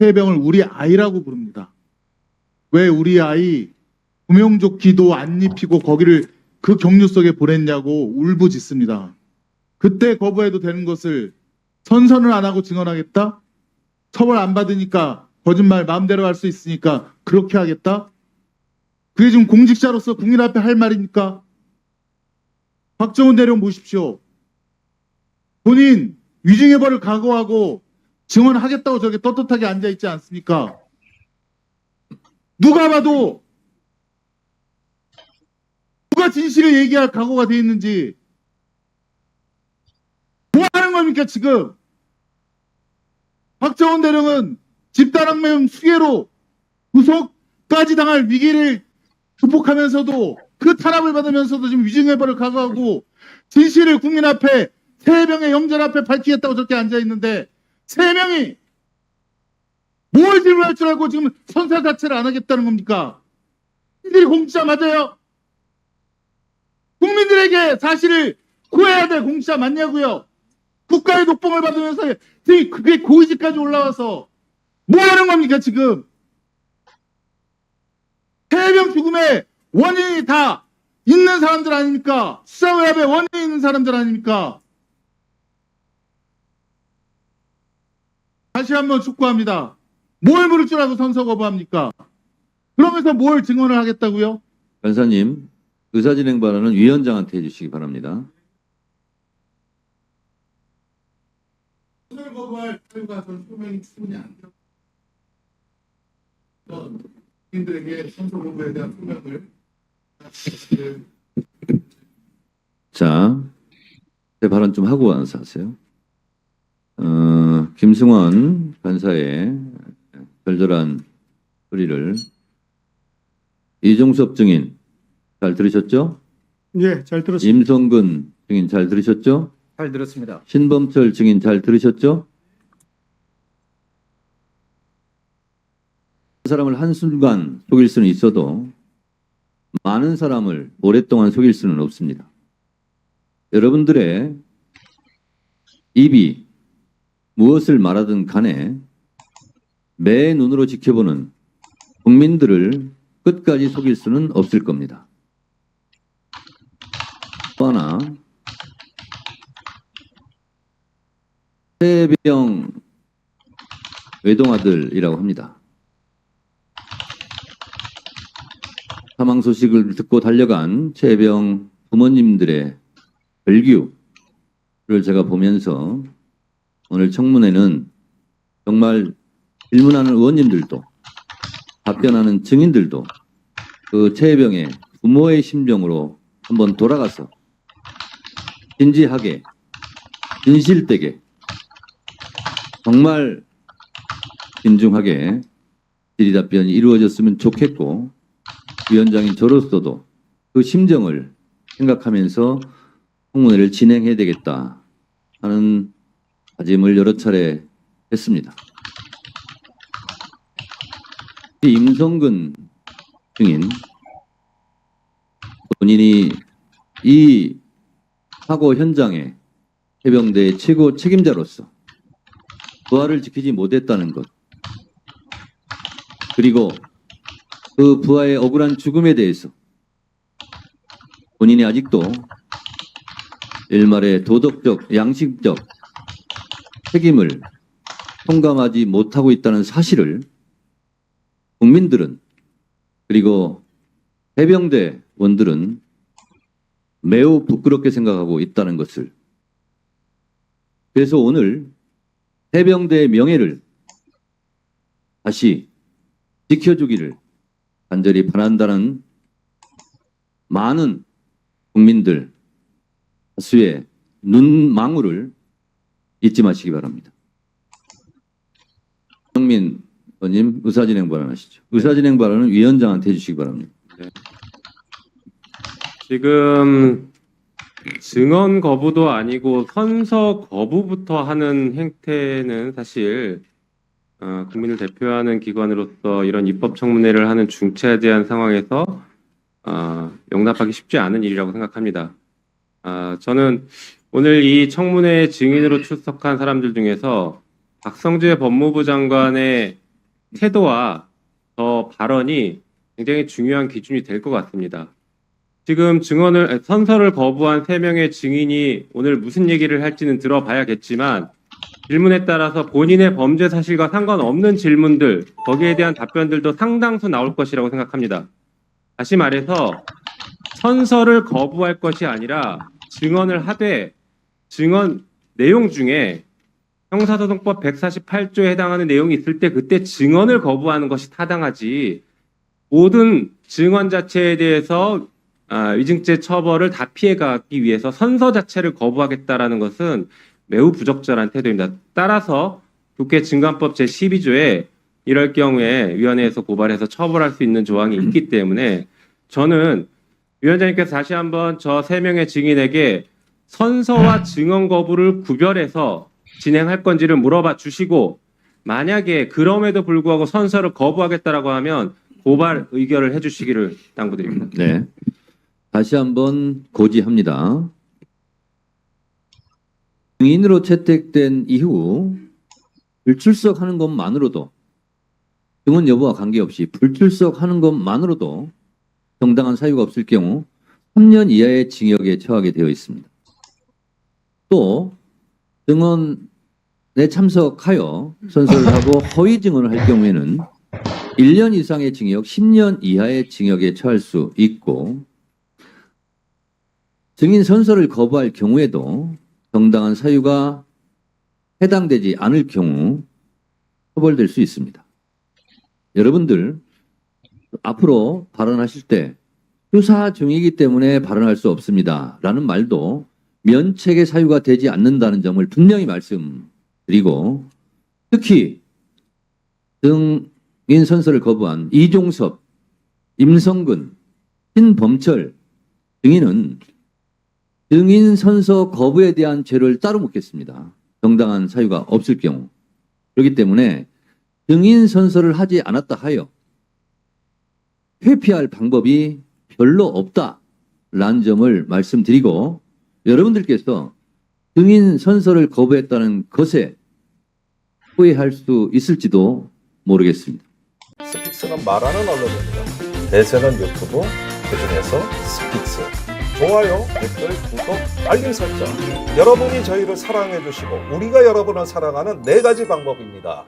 해병을 우리 아이라고 부릅니다. 왜 우리 아이 구명조끼도 안 입히고 거기를 그 격류 속에 보냈냐고 울부짖습니다. 그때 거부해도 되는 것을 선선을 안 하고 증언하겠다? 처벌 안 받으니까 거짓말 마음대로 할 수 있으니까 그렇게 하겠다? 그게 지금 공직자로서 국민 앞에 할 말입니까? 박정훈 대령 보십시오. 본인 위증해벌을 각오하고 증언하겠다고 저렇게 떳떳하게 앉아있지 않습니까? 누가 봐도 누가 진실을 얘기할 각오가 돼 있는지 뭐 하는 겁니까 지금? 박정훈 대령은 집단항명 수괴로 구속까지 당할 위기를 극복하면서도 그 탄압을 받으면서도 지금 위증해벌을 각오하고 진실을 국민 앞에 세 명의 영절 앞에 밝히겠다고 저렇게 앉아 있는데 세 명이 뭘 질문할 줄 알고 지금 선사 자체를 안 하겠다는 겁니까? 이들이 공직자 맞아요? 국민들에게 사실을 구해야 될 공직자 맞냐고요? 국가의 독봉을 받으면서 그게 고위직까지 올라와서 뭐 하는 겁니까 지금? 해병 죽음의 원인이 다 있는 사람들 아닙니까? 수사의합의 원인이 있는 사람들 아닙니까? 다시 한번 촉구합니다. 뭘 물을 줄 알고 선서 거부합니까? 그러면서 뭘 증언을 하겠다고요? 변사님, 의사진행 발언은 위원장한테 해주시기 바랍니다. 선서 거부할 사유가 저는 소명이 충분히 안 돼요. 국민들에게 선서 거부에 대한 소명을 자, 제 발언 좀 하고 와서 하세요. 어, 김승원 변사의 별절한 소리를 이종섭 증인 잘 들으셨죠? 예, 잘 들었습니다. 임성근 증인 잘 들으셨죠? 잘 들었습니다. 신범철 증인 잘 들으셨죠? 한 사람을 한순간 속일 수는 있어도 많은 사람을 오랫동안 속일 수는 없습니다. 여러분들의 입이 무엇을 말하든 간에 매 눈으로 지켜보는 국민들을 끝까지 속일 수는 없을 겁니다. 또 하나, 해병 외동아들이라고 합니다. 사망 소식을 듣고 달려간 최병 부모님들의 별규를 제가 보면서 오늘 청문회는 정말 질문하는 의원님들도 답변하는 증인들도 그 최병의 부모의 심정으로 한번 돌아가서 진지하게 진실되게 정말 진중하게 질의답변이 이루어졌으면 좋겠고 위원장인 저로서도 그 심정을 생각하면서 청문회를 진행해야 되겠다 하는 다짐을 여러 차례 했습니다. 이 임성근 증인 본인이 이 사고 현장에 해병대의 최고 책임자로서 부하를 지키지 못했다는 것 그리고 그 부하의 억울한 죽음에 대해서 본인이 아직도 일말의 도덕적, 양심적 책임을 통감하지 못하고 있다는 사실을 국민들은 그리고 해병대 원들은 매우 부끄럽게 생각하고 있다는 것을. 그래서 오늘 해병대의 명예를 다시 지켜주기를 간절히 바란다는 많은 국민들 다수의 눈망울을 잊지 마시기 바랍니다. 정민 의원님 의사진행 발언하시죠. 의사진행 발언은 위원장한테 해주시기 바랍니다. 지금 증언 거부도 아니고 선서 거부부터 하는 행태는 사실 어, 국민을 대표하는 기관으로서 이런 입법 청문회를 하는 중차대한 상황에서 어, 용납하기 쉽지 않은 일이라고 생각합니다. 아, 저는 오늘 이 청문회 증인으로 출석한 사람들 중에서 박성재 법무부 장관의 태도와 저 발언이 굉장히 중요한 기준이 될 것 같습니다. 지금 증언을 선서를 거부한 세 명의 증인이 오늘 무슨 얘기를 할지는 들어봐야겠지만 질문에 따라서 본인의 범죄 사실과 상관없는 질문들 거기에 대한 답변들도 상당수 나올 것이라고 생각합니다. 다시 말해서 선서를 거부할 것이 아니라 증언을 하되 증언 내용 중에 형사소송법 148조에 해당하는 내용이 있을 때 그때 증언을 거부하는 것이 타당하지 모든 증언 자체에 대해서 아, 위증죄 처벌을 다 피해가기 위해서 선서 자체를 거부하겠다라는 것은 매우 부적절한 태도입니다. 따라서 국회 증감법 제12조에 이럴 경우에 위원회에서 고발해서 처벌할 수 있는 조항이 있기 때문에 저는 위원장님께서 다시 한번 저 세 명의 증인에게 선서와 증언 거부를 구별해서 진행할 건지를 물어봐 주시고 만약에 그럼에도 불구하고 선서를 거부하겠다라고 하면 고발 의결을 해주시기를 당부드립니다. 네. 다시 한번 고지합니다. 증인으로 채택된 이후 불출석하는 것만으로도 증언 여부와 관계없이 불출석하는 것만으로도 정당한 사유가 없을 경우 3년 이하의 징역에 처하게 되어 있습니다. 또 증언에 참석하여 선서를 하고 허위 증언을 할 경우에는 1년 이상의 징역, 10년 이하의 징역에 처할 수 있고 증인 선서를 거부할 경우에도 정당한 사유가 해당되지 않을 경우 처벌될 수 있습니다. 여러분들 앞으로 발언하실 때 수사 중이기 때문에 발언할 수 없습니다. 라는 말도 면책의 사유가 되지 않는다는 점을 분명히 말씀드리고 특히 증인 선서를 거부한 이종섭, 임성근, 신범철 증인은 증인 선서 거부에 대한 죄를 따로 묻겠습니다. 정당한 사유가 없을 경우. 그렇기 때문에 증인 선서를 하지 않았다 하여 회피할 방법이 별로 없다라는 점을 말씀드리고 여러분들께서 증인 선서를 거부했다는 것에 후회할 수 있을지도 모르겠습니다. 스픽스는 말하는 언론입니다. 대세는 유튜브, 그중에서 스픽스. 좋아요, 댓글, 구독, 알림 설정. 여러분이 저희를 사랑해 주시고 우리가 여러분을 사랑하는 네 가지 방법입니다.